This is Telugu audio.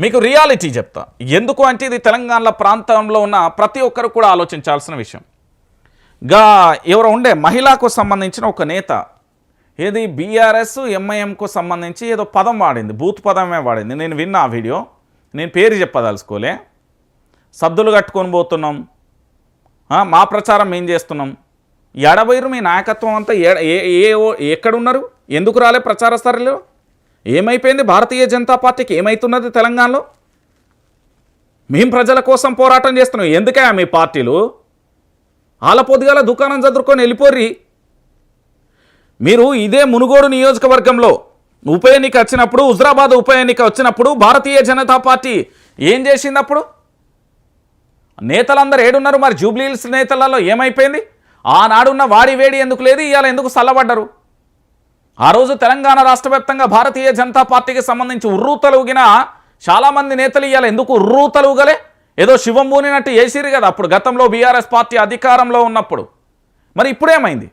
మీకు రియాలిటీ చెప్తా. ఎందుకు అంటే ఇది తెలంగాణ ప్రాంతంలో ఉన్న ప్రతి ఒక్కరు కూడా ఆలోచించాల్సిన విషయం. గా ఎవరు ఉండే మహిళకు సంబంధించిన ఒక నేత ఏది బీఆర్ఎస్ ఎంఐఎంకు సంబంధించి ఏదో పదం వాడింది బూత్ పదమే వాడింది. నేను విన్నా ఆ వీడియో నేను పేరు చెప్పదలుచుకోలే. సబ్దులు కట్టుకొని పోతున్నాం. మా ప్రచారం ఏం చేస్తున్నాం? ఎడబైరు మీ నాయకత్వం అంతా ఏ ఏ- ఏ ఓ- ఎక్కడున్నారు? ఎందుకు రాలే ప్రచార స్థాయిలో ఏమైపోయింది? భారతీయ జనతా పార్టీకి ఏమైతున్నది తెలంగాణలో? మేము ప్రజల కోసం పోరాటం చేస్తున్నాం. ఎందుకే మీ పార్టీలు? ఆల దుకాణం చదువుకొని వెళ్ళిపోర్రి. మీరు ఇదే మునుగోడు నియోజకవర్గంలో ఉప ఎన్నిక వచ్చినప్పుడు హుజరాబాద్ ఉప ఎన్నిక వచ్చినప్పుడు భారతీయ జనతా పార్టీ ఏం చేసింది అప్పుడు నేతలందరూ ఏడున్నారు మరి జూబ్లీహిల్స్ నేతలలో ఏమైపోయింది? ఆనాడున్న వాడి వేడి ఎందుకు లేదు? ఇవాళ ఎందుకు చల్లబడ్డరు ఆ రోజు తెలంగాణ రాష్ట్ర వ్యాప్తంగా భారతీయ జనతా పార్టీకి సంబంధించి ఉర్రూ తలుగిన చాలామంది నేతలు ఇవ్వాలి ఎందుకు ఉర్రూ తలుగలే ఏదో శివం పూనినట్టు వేసిరు కదా అప్పుడు. గతంలో బీఆర్ఎస్ పార్టీ అధికారంలో ఉన్నప్పుడు. మరి ఇప్పుడేమైంది?